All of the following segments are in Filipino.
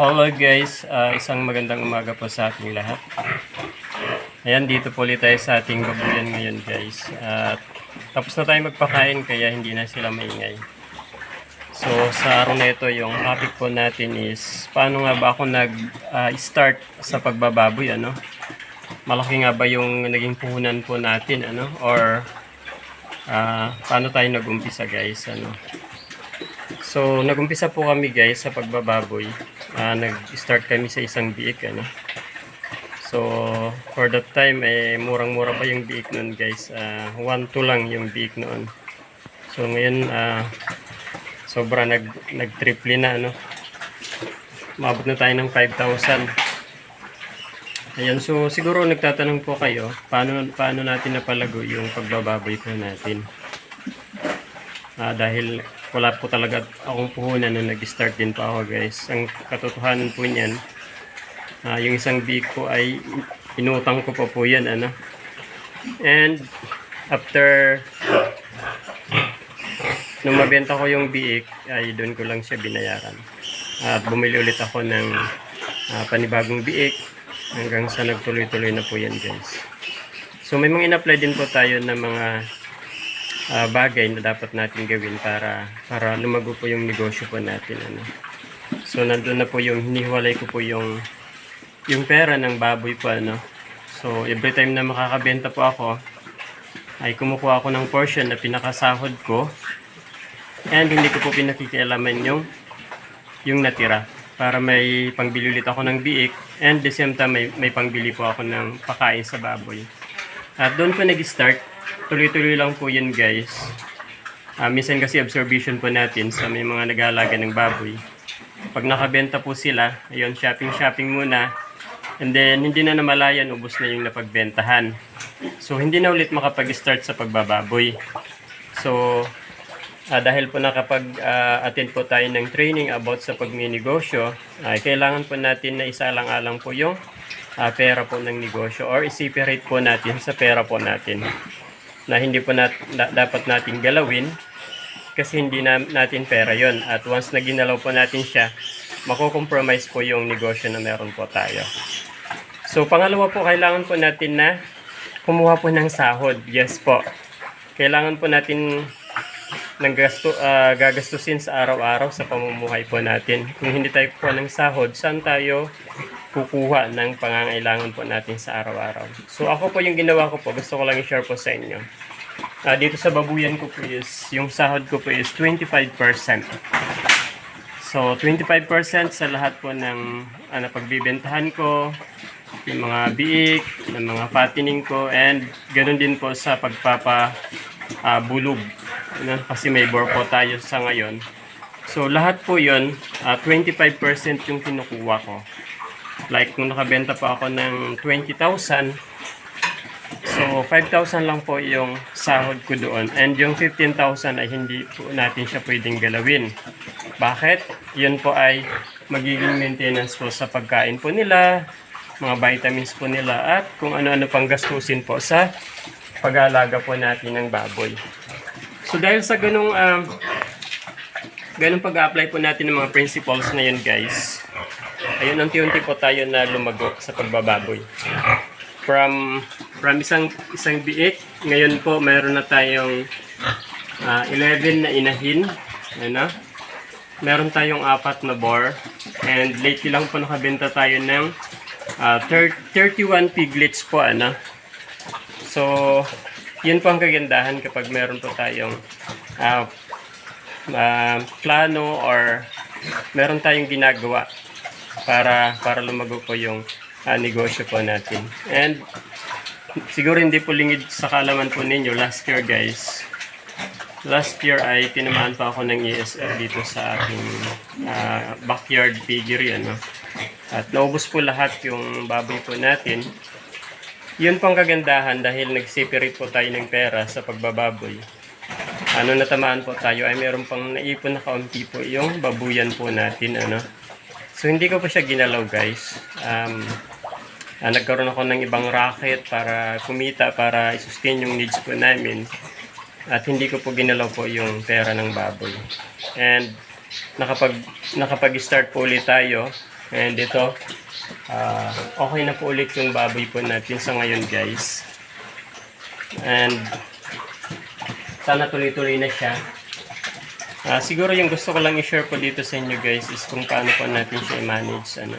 Hello guys, Ah, isang magandang umaga po sa ating lahat. Ayan, dito po ulit tayo sa ating babuyan ngayon guys. At tapos na tayo magpakain kaya hindi na sila maingay. So sa araw na ito, yung topic po natin is paano nga ba ako nag-start sa pagbababoy ano? Malaki nga ba yung naging puhunan po natin ano? Or ah, paano tayo nag-umpisa guys ano? So, nagumpisa po kami guys sa pagbababoy. Ah, nag-start kami sa isang biik ano. So, for that time eh murang-mura pa yung biik noon guys. Ah, 1-2 lang yung biik noon. So, ngayon ah sobra nag nag-triple na ano. Maabot na tayo ng 5,000. Ayan, so siguro nagtatanong po kayo, paano paano natin napalago yung pagbababoy po natin? Ah, dahil wala po talaga akong puhunan nung nag-start din po ako guys. Ang katotohanan po niyan, ah, yung isang biik po ay inutang ko pa po yan. Ano? And after nung mabenta ko yung biik, ay doon ko lang siya binayaran. At bumili ulit ako ng ah, panibagong biik hanggang sa nagtuloy-tuloy na po yan guys. So may mga in-apply din po tayo ng mga ah, bagay na dapat natin gawin para para lumago po yung negosyo po natin ano. So nandun na po yung hiniwalay ko po yung yung pera ng baboy po ano. So every time na makakabenta po ako ay kumukuha ako ng portion na pinakasahod ko and hindi ko po pinakikialaman yung yung natira para may pangbili ulit ako ng biik and the same time may, may pangbili po ako ng pakain sa baboy. At doon po nag-start tuloy-tuloy lang po yun guys. Ah, minsan kasi observation po natin sa may mga nag-aalaga ng baboy. Pag nakabenta po sila, ayun, shopping-shopping muna. And then, hindi na namalayan, ubos na yung napagbentahan. So, hindi na ulit makapag-start sa pagbababoy. So, ah, dahil po nakapag-attend po tayo ng training about sa pagminegosyo, ay kailangan po natin na isalang-alang po yung ah, pera po ng negosyo or i-separate po natin sa pera po natin na hindi po nat, na- dapat natin galawin kasi hindi na, natin pera yon at once na ginalaw po natin siya mako-compromise po yung negosyo na meron po tayo. So pangalawa po kailangan po natin na kumuha po ng sahod. Yes po. Kailangan po natin ng gasto, ah, gagastusin sa araw-araw sa pamumuhay po natin. Kung hindi tayo kukuha ng sahod, saan tayo kukuha ng pangangailangan po natin sa araw-araw? So ako po yung ginawa ko po, gusto ko lang i-share po sa inyo. Ah, dito sa babuyan ko po is, yung sahod ko po is 25%. So 25% sa lahat po ng ano, pagbibentahan ko, yung mga biik, yung mga fattening ko, and ganun din po sa pagpapa ah, bulog. Ano, kasi may bore po tayo sa ngayon. So lahat po yun, ah, 25% yung kinukuha ko. Like kung nakabenta pa ako ng 20,000, so 5,000 lang po yung sahod ko doon. And yung 15,000 ay hindi po natin siya pwedeng galawin. Bakit? Yun po ay magiging maintenance po sa pagkain po nila, mga vitamins po nila, at kung ano-ano pang gastusin po sa pag-aalaga po natin ng baboy. So dahil sa ganung um, ganung pag-apply po natin ng mga principles na yun guys, ayun unti-unti po tayo na lumago sa pagbababoy. From from isang isang biik, ngayon po mayroon na tayong ah, 11 na inahin, ano? Meron tayong apat na bore and lately lang po nakabenta tayo ng ah, thir- 31 piglets po ano. So, yun po ang kagandahan kapag meron po tayong ah, ah, plano or meron tayong ginagawa para para lumago po yung ah, negosyo po natin. And siguro hindi po lingid sa kalaman po ninyo last year guys. Last year ay tinamaan pa ako ng ESL dito sa aking ah, backyard piggery ano. At naubos po lahat yung baboy po natin. Yun pang kagandahan dahil nag-separate po tayo ng pera sa pagbababoy. Ano natamaan po tayo ay meron pang naipon na kaunti po yung babuyan po natin ano. So hindi ko pa siya ginalaw guys. Um, ah, nagkaroon ako ng ibang racket para kumita para i-sustain yung needs po namin. At hindi ko po ginalaw po yung pera ng baboy. And nakapag nakapag-start po ulit tayo And ito, ah, okay na po ulit yung baboy po natin sa ngayon guys. And sana tuloy-tuloy na siya. Ah, siguro yung gusto ko lang i-share po dito sa inyo guys is kung paano po natin siya i-manage ano.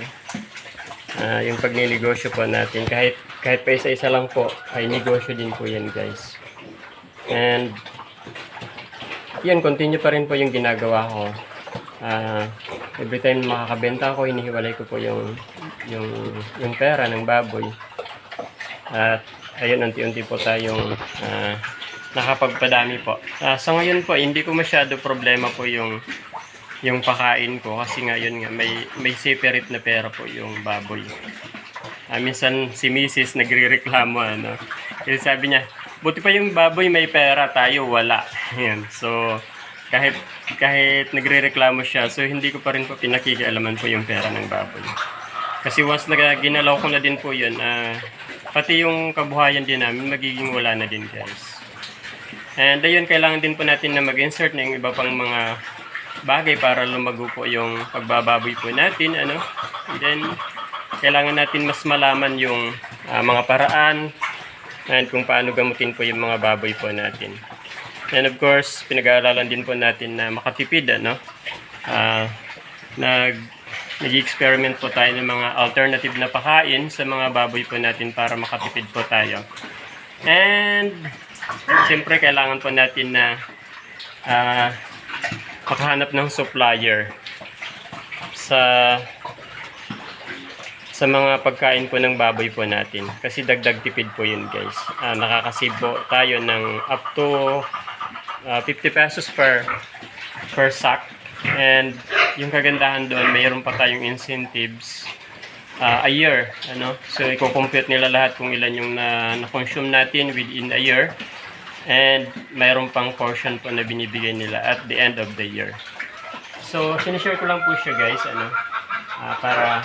Ah, yung pagnegosyo po natin kahit kahit pa isa-isa lang po ay negosyo din po yan guys. And yan, continue pa rin po yung ginagawa ko. Ah, every time makakabenta ako, hinihiwalay ko po yung yung yung pera ng baboy. At ayun, unti-unti po tayong ah, nakapagpadami po. Ah, sa ngayon po, hindi ko masyado problema po yung yung pakain ko kasi ngayon nga may may separate na pera po yung baboy. Ah, minsan si Mrs. nagrereklamo ano. Kasi sabi niya, buti pa yung baboy may pera, tayo wala. Yan. So kahit kahit nagrereklamo siya, so hindi ko pa rin po pinakikialaman po yung pera ng baboy. Kasi once na ginalaw ko na din po yun, ah, pati yung kabuhayan din namin magiging wala na din guys. And ayun, kailangan din po natin na mag-insert ng iba pang mga bagay para lumago po yung pagbababoy po natin. Ano? And then, kailangan natin mas malaman yung ah, mga paraan and kung paano gamutin po yung mga baboy po natin. And of course, pinag-aaralan din po natin na makatipid. Ano? Ah, nag nag-experiment po tayo ng mga alternative na pakain sa mga baboy po natin para makatipid po tayo. And siyempre kailangan po natin na ah, makahanap ng supplier sa sa mga pagkain po ng baboy po natin. Kasi dagdag tipid po yun guys. Ah, nakakasave po tayo ng up to ah, 50 pesos per per sack. And yung kagandahan doon, mayroon pa tayong incentives ah, a year. Ano? So, i-compute nila lahat kung ilan yung na, na-consume natin within a year. And mayroon pang portion po na binibigay nila at the end of the year. So, sinishare ko lang po siya guys, ano, ah, para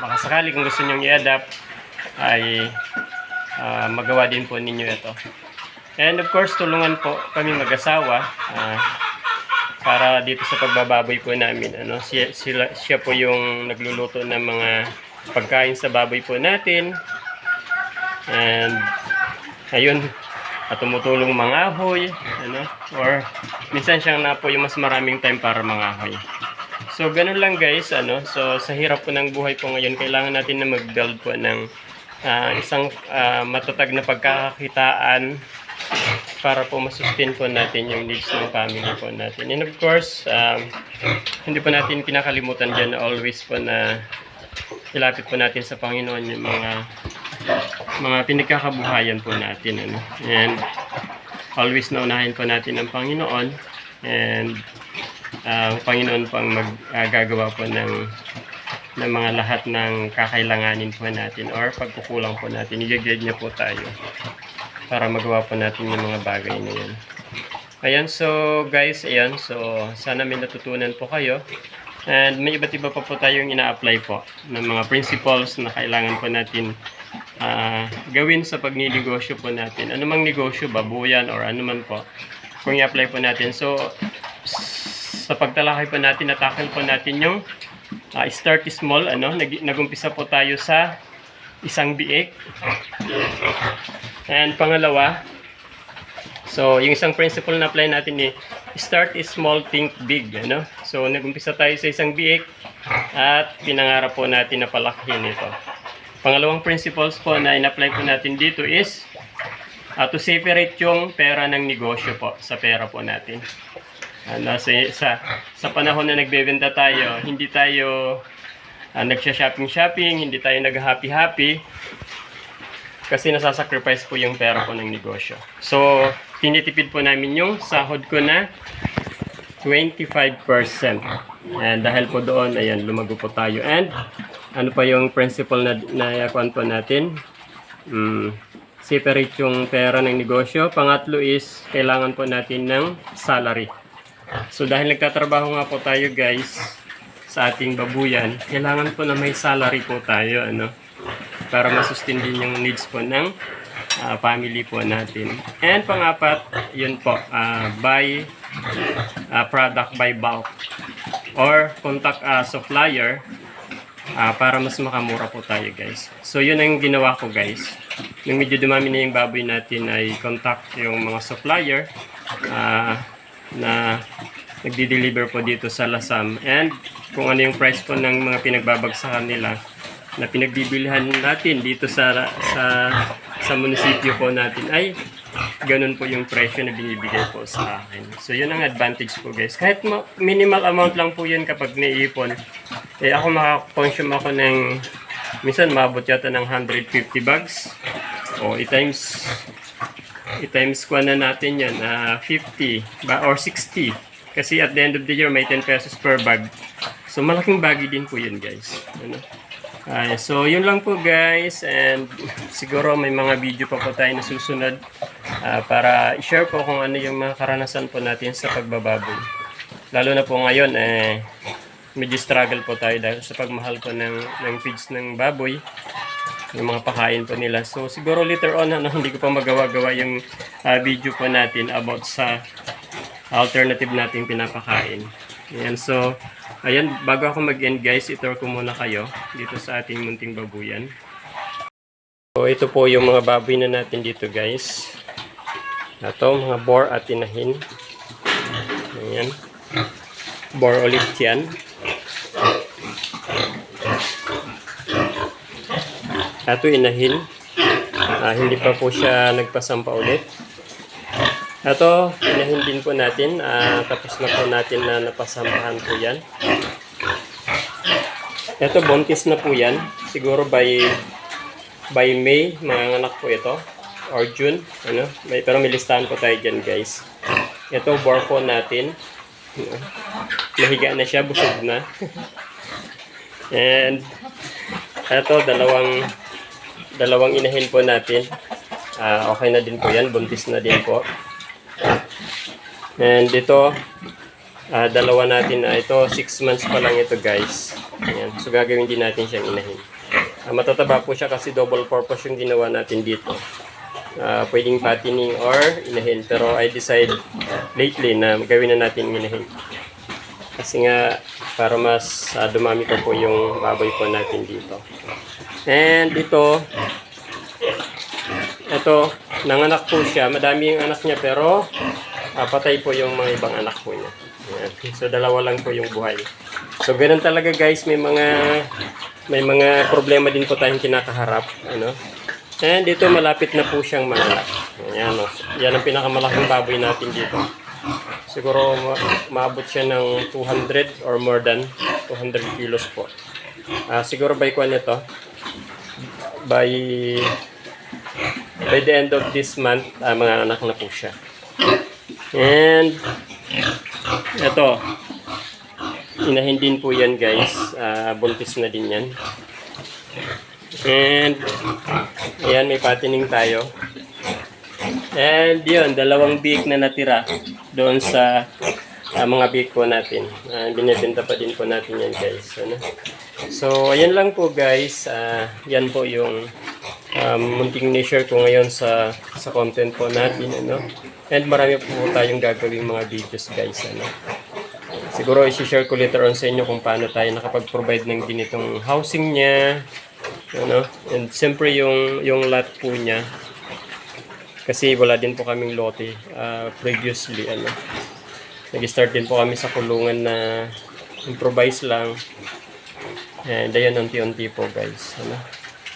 baka sakali kung gusto nyong i-adapt ay ah, magawa din po ninyo ito. And of course, tulungan po kami mag-asawa ah, para dito sa pagbababoy po namin. Ano, siya, sila, siya po yung nagluluto ng mga pagkain sa baboy po natin. And ayun, at tumutulong mangahoy, ano, or minsan siyang na po yung mas maraming time para mangahoy. So, ganun lang guys, ano, so sa hirap po ng buhay po ngayon, kailangan natin na mag-build po ng ah, isang ah, matatag na pagkakakitaan para po masustain po natin yung needs ng family po natin. And of course, um, hindi po natin kinakalimutan dyan always po na ilapit po natin sa Panginoon yung mga mga pinagkakabuhayan po natin. Ano? And always na unahin po natin ang Panginoon and ah, ang Panginoon po ang maggagawa po ng ng mga lahat ng kakailanganin po natin or pagkukulang po natin. I-guide niya po tayo para magawa po natin yung mga bagay na yan. Ayan, so guys, ayan, so sana may natutunan po kayo. And may iba't iba pa po tayong ina-apply po ng mga principles na kailangan po natin ah, gawin sa pagninegosyo po natin. Ano mang negosyo, babuyan or ano man po, kung i-apply po natin. So, sa pagtalakay po natin, natakil po natin yung ah, start small, ano, nag, nagumpisa po tayo sa isang biik. And pangalawa, so yung isang principle na apply natin ni start small, think big, ano? So nagumpisa tayo sa isang biik at pinangarap po natin na palakihin ito. Pangalawang principles po na in-apply po natin dito is ah, to separate yung pera ng negosyo po sa pera po natin. Ano, sa, sa, sa panahon na nagbebenta tayo, hindi tayo uh, nagsha-shopping-shopping, hindi tayo nag-happy-happy kasi nasasacrifice po yung pera po ng negosyo. So, tinitipid po namin yung sahod ko na 25%. And dahil po doon, ayan, lumago po tayo. And ano pa yung principle na naiakuan po natin? Mm, separate yung pera ng negosyo. Pangatlo is, kailangan po natin ng salary. So dahil nagtatrabaho nga po tayo guys sa ating babuyan, kailangan po na may salary po tayo ano para masustain din yung needs po ng ah, family po natin. And pangapat, yun po, ah, buy ah, product by bulk or contact a supplier ah, para mas makamura po tayo guys. So yun ang ginawa ko guys. Nung medyo dumami na yung baboy natin ay contact yung mga supplier ah, na nagdi-deliver po dito sa Lasam and kung ano yung price po ng mga pinagbabagsakan nila na pinagbibilihan natin dito sa sa sa munisipyo po natin ay ganun po yung presyo na binibigay po sa akin. So yun ang advantage po guys. Kahit ma- minimal amount lang po yun kapag naiipon. Eh ako makakonsume ako ng minsan maabot yata ng 150 bags. O i-times i-times ko na natin yan na 50 ba or 60. Kasi at the end of the year may 10 pesos per bag. So malaking bagay din po yun guys. Ano? Ay, so yun lang po guys and siguro may mga video pa po tayo na susunod ah, para i-share po kung ano yung mga karanasan po natin sa pagbababoy. Lalo na po ngayon eh medyo struggle po tayo dahil sa pagmahal po ng, ng feeds ng baboy yung mga pakain po nila. So siguro later on ano, hindi ko pa magawa-gawa yung ah, video po natin about sa alternative nating pinapakain. Ayan, so ayan, bago ako mag-end guys, itour ko muna kayo dito sa ating munting babuyan. So ito po yung mga baboy na natin dito guys. Ito, mga boar at inahin. Ayan. Boar ulit yan. Ito inahin. Ah, hindi pa po siya nagpasampa ulit. Ito, inahin din po natin. Ah, tapos na po natin na napasampahan po yan. Ito, buntis na po yan. Siguro by by May, mga anak po ito. Or June. Ano? May, pero may listahan po tayo dyan, guys. Ito, borfo natin. Nahiga na siya, busog na. And, ito, dalawang dalawang inahin po natin. Ah, okay na din po yan. Buntis na din po. And dito, ah, dalawa natin na ito, 6 months pa lang ito guys. Ayan. So gagawin din natin siyang inahin. Ah, matataba po siya kasi double purpose yung ginawa natin dito. Ah, pwedeng patining or inahin. Pero I decide lately na gawin na natin inahin. Kasi nga, para mas ah, dumami pa po yung baboy po natin dito. And dito, ito, nanganak po siya. Madami yung anak niya pero ah, patay po yung mga ibang anak po niya. Ayan. So dalawa lang po yung buhay. So ganun talaga guys, may mga may mga problema din po tayong kinakaharap, ano? And dito malapit na po siyang manganak. Ayan, oh. Yan ang pinakamalaking baboy natin dito. Siguro ma- maabot siya ng 200 or more than 200 kilos po. Ah, siguro by kwan nito, by by the end of this month, ah, mga anak na po siya. And ito, inahin din po yan guys. Ah, buntis na din yan. And ayan, may patining tayo. And yun, dalawang big na natira doon sa ah, mga big po natin. Uh, binibenta pa din po natin yan guys. Ano? So, ayan lang po guys. Ah, yan po yung um, munting na-share ko ngayon sa sa content po natin. Ano? And marami po tayong gagawing mga videos guys. Ano? Siguro isi-share ko later on sa inyo kung paano tayo nakapag-provide ng ganitong housing niya. Ano? And siyempre yung, yung lot po niya. Kasi wala din po kaming lote ah, previously. Ano? Nag-start din po kami sa kulungan na improvise lang. And ayun, unti-unti po guys. Ano?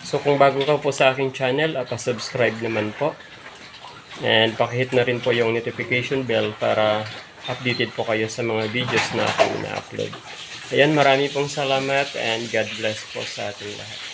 So kung bago ka po sa aking channel, uh, subscribe naman po. And pakihit na rin po yung notification bell para updated po kayo sa mga videos na aking na-upload. Ayan, marami pong salamat and God bless po sa ating lahat.